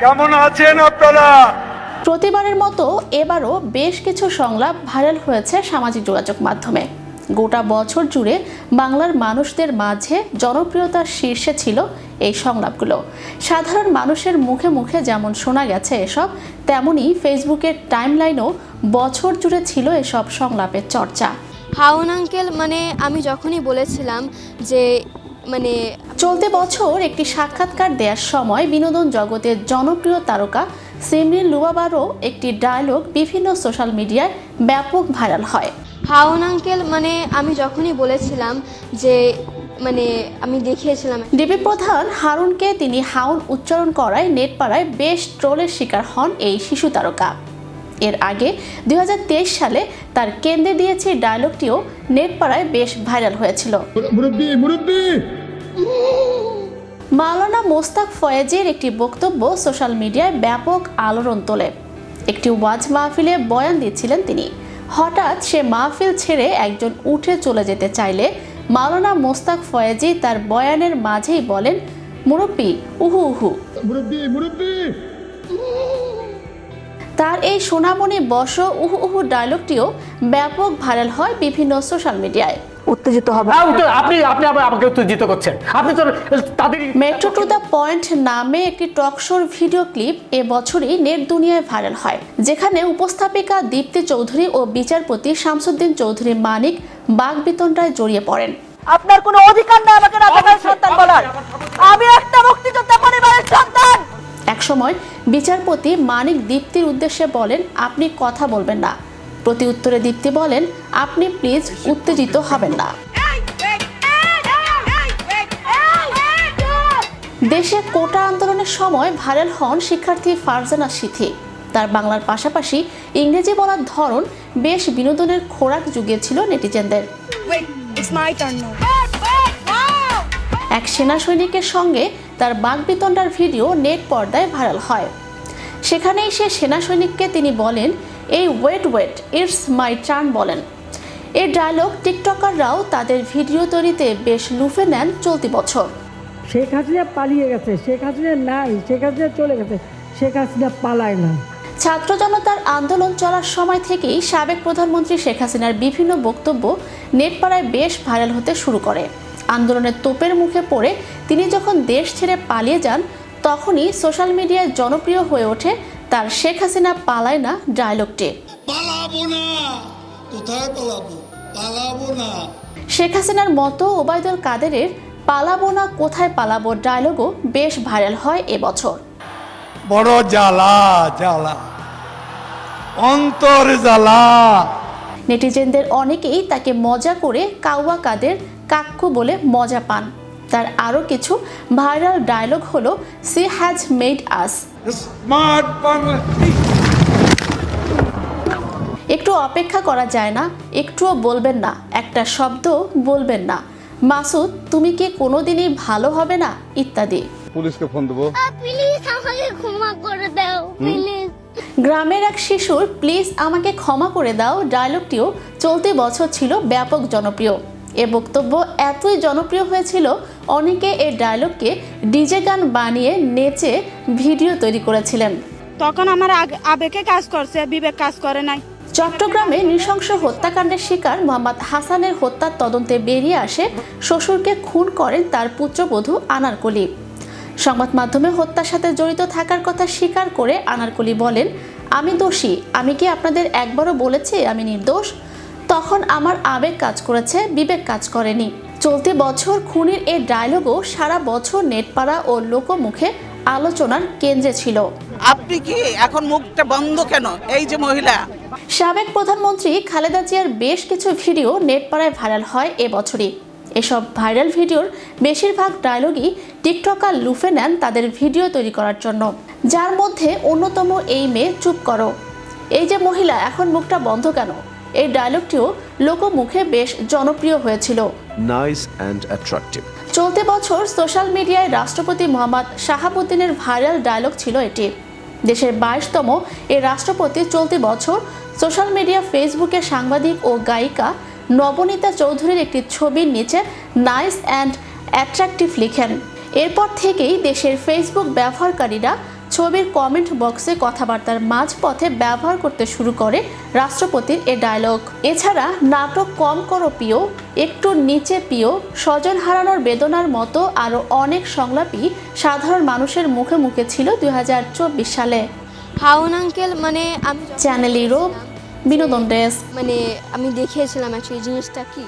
কেমন আছেন আপনারা? প্রতিবারের মতো এবারও বেশ কিছু সংলাপ ভাইরাল হয়েছে সামাজিক যোগাযোগ মাধ্যমে। গোটা বছর জুড়ে বাংলার মানুষদের মাঝে জনপ্রিয়তার শীর্ষে ছিল এই সংলাপগুলো। সাধারণ মানুষের মুখে মুখে যেমন শোনা গেছে এসব তেমনি ফেসবুকের টাইমলাইনও বছর জুড়ে ছিল এসব সংলাপের চর্চা। হাউন আঙ্কেল মানে আমি যখনই বলেছিলাম যে মানে চলতি বছর একটি সাক্ষাৎকার দেওয়ার সময় বিনোদন জগতের জনপ্রিয় তারকা সিমরিন লুবাবারও একটি ডায়লগ বিভিন্ন সোশ্যাল মিডিয়ায় ব্যাপক ভাইরাল হয়। হাউন আঙ্কেল মানে আমি যখনই বলেছিলাম যে মানে আমি দেখিয়েছিলাম। ডিবি প্রধান হারুনকে তিনি হাউন উচ্চারণ করায় নেটপাড়ায় বেশ ট্রোলের শিকার হন এই শিশু তারকা। এর আগে দুই হাজার তেইশ সালে তার কেন্দ্রে দিয়েছে ডায়লগটিও নেটপাড়ায় বেশ ভাইরাল হয়েছিল। মুরব্বী মুরব্বী মাওলানা মোস্তাক ফয়েজের একটি বক্তব্য সোশ্যাল মিডিয়ায় ব্যাপক আলোড়ন তোলে। একটি ওয়াজ মাহফিলে বয়ান দিচ্ছিলেন তিনি। হঠাৎ সে মাহফিল ছেড়ে একজন উঠে চলে যেতে চাইলে মাওলানা মোস্তাক ফয়েজি তার বয়ানের মাঝেই বলেন মুরব্বী উহু উহু। তার এই সোনামণি বস উহু উহু ডায়লগটিও ব্যাপক ভাইরাল হয় বিভিন্ন সোশ্যাল মিডিয়ায়। উত্তেজিত হবে। হ্যাঁ আপনি আপনি আমাকে উত্তেজিত করছেন। আপনি তো তাদের মেট্রো টু দ্য পয়েন্ট নামে একটি টকশোর ভিডিও ক্লিপ এ বছরই নেট দুনিয়ায় ভাইরাল হয় যেখানে উপস্থাপিকা দীপ্তি চৌধুরী ও বিচারপতি শামসুদ্দিন চৌধুরী মানিক বাগবিতণ্ডায় জড়িয়ে পড়েন। আপনার কোনো অধিকার নেই আমাকে রাজাকার সন্তান বলার। আমি একটা মুক্তিযোদ্ধা পরিবারের সন্তান। একসময় বিচারপতি মানিক দীপ্তির উদ্দেশ্যে বলেন আপনি কথা বলবেন না। প্রতি উত্তরে দীপ্তি বলেন, আপনি প্লিজ উত্তেজিত হবেন না। দেশে কোটা আন্দোলনের সময় ভাইরাল হন শিক্ষার্থী ফারজানা সিথি। তার বাংলার পাশাপাশি ইংরেজি বলার ধরন বেশ বিনোদনের খোরাক জুগিয়েছিল নেটিজেনদের. এক সেনা সৈনিকের সঙ্গে তার বাগবিতণ্ডার ভিডিও নেট পর্দায় ভাইরাল হয়। সেখানেই সে সেনা সৈনিককে তিনি বলেন এই wait wait it's my turn বলেন। এই ডায়লগ টিকটকাররাও তাদের ভিডিও তৈরিতে বেশ লুফে নেন চলতি বছর। শেখ হাসিনা পালিয়ে গেছে শেখ হাসিনা নাই শেখ হাসিনা চলে গেছে শেখ হাসিনা পালায় না। ছাত্র জনতার আন্দোলন চলার সময় থেকেই সাবেক প্রধানমন্ত্রী শেখ হাসিনার বিভিন্ন বক্তব্য নেটপাড়ায় বেশ ভাইরাল হতে শুরু করে। আন্দোলনের তোপের মুখে পড়ে তিনি যখন দেশ ছেড়ে পালিয়ে যান তখনই সোশ্যাল মিডিয়ায় জনপ্রিয় হয়ে ওঠে তার শেখ হাসিনা পালায় না ডায়লগটি। পালাবো না। কোথায় পালাবো? পালাবো না। শেখ হাসিনার মতো ওবায়দুল কাদেরের পালাবো না কোথায় পালাবো ডায়লগও বেশ ভাইরাল হয় এবছর। বড় জ্বালা জ্বালা। অন্তর জ্বালা। নেটিজেনদের অনেকেই তাকে মজা করে কাউয়া কাদের কাক্কু বলে মজা পান। তার আরও কিছু ভাইরাল ডায়লগ হলো she has made us smart Bangla একটু অপেক্ষা করা যায় না একটুও বলবেন না একটা শব্দ বলবেন না। মাসুদ তুমি কি কোনোদিনই ভালো হবে না? ইত্যাদি। পুলিশকে ফোন দেবো। প্লিজ আমাকে ক্ষমা করে দাও প্লিজ গ্রামের এক শিশুর প্লিজ আমাকে ক্ষমা করে দাও ডায়লগটিও চলতি বছর ছিল ব্যাপক জনপ্রিয়। এ বক্তব্য এতই জনপ্রিয় হয়েছিল অনেকে এই ডায়লগকে ডিজে গান বানিয়ে নেচে ভিডিও তৈরি করেছিলেন। তখন আমার আবেগে কাজ করছে বিবেক কাজ করে নাই। চট্টগ্রামে নৃশংস হত্যাকাণ্ডের শিকার মোহাম্মদ হাসানের হত্যার তদন্তে বেরিয়ে আসে শ্বশুরকে খুন করেন তার পুত্রবধূ আনারকলি। সংবাদ মাধ্যমে হত্যার সাথে জড়িত থাকার কথা স্বীকার করে আনারকলি বলেন আমি দোষী আমি কি আপনাদের একবারও বলেছি আমি নির্দোষ? তখন আমার আবেগ কাজ করেছে বিবেক কাজ করেনি। চলতি বছর খুনির এই ডায়লগও সারা বছর নেটপাড়া ও লোকমুখে আলোচনার কেন্দ্রে ছিল। আপনি কি এখন মুখটা বন্ধ কেন? এই যে মহিলা। সাবেক প্রধানমন্ত্রী খালেদা জিয়ার বেশ কিছু ভিডিও নেটপাড়ায় ভাইরাল হয় এবছরই এসব ভাইরাল ভিডিওর বেশিরভাগ ডায়লগই টিকটকার লুফে নেন তাদের ভিডিও তৈরি করার জন্য। যার মধ্যে অন্যতম এই মেয়ে চুপ করো। এই যে মহিলা এখন মুখটা বন্ধ কেন? এই ডায়লগটিও লোকমুখে বেশ জনপ্রিয় হয়েছিল। Nice অ্যান্ড অ্যাট্রাকটিভ চলতি বছর সোশ্যাল মিডিয়ায় রাষ্ট্রপতি মোহাম্মদ শাহাবুদ্দিনের ভাইরাল ডায়লগ ছিল এটি। দেশের বাইশতম এই রাষ্ট্রপতি চলতি বছর সোশ্যাল মিডিয়া ফেসবুকে সাংবাদিক ও গায়িকা নবনীতা চৌধুরীর একটি ছবির নিচে নাইস অ্যান্ড অ্যাট্রাকটিভ লিখেন। এরপর থেকেই দেশের ফেসবুক ব্যবহারকারীরা ছবির কমেন্ট বক্সে কথাবার্তার মাঝপথে ব্যবহার করতে শুরু করে রাষ্ট্রপতির এ ডায়লগ এছাড়া নাটক কম করো প্রিয় একটু নিচে প্রিয় স্বজন হারানোর বেদনার মতো আরও অনেক সংলাপই সাধারণ মানুষের মুখে মুখে ছিল দুই হাজার চব্বিশ সালে। হাউন আঙ্কেল মানে আমি চ্যানেল ইউরোপ বিনোদন ডেস্ক মানে আমি দেখিয়েছিলাম অ্যাকচুয়ালি জিনিসটা কি?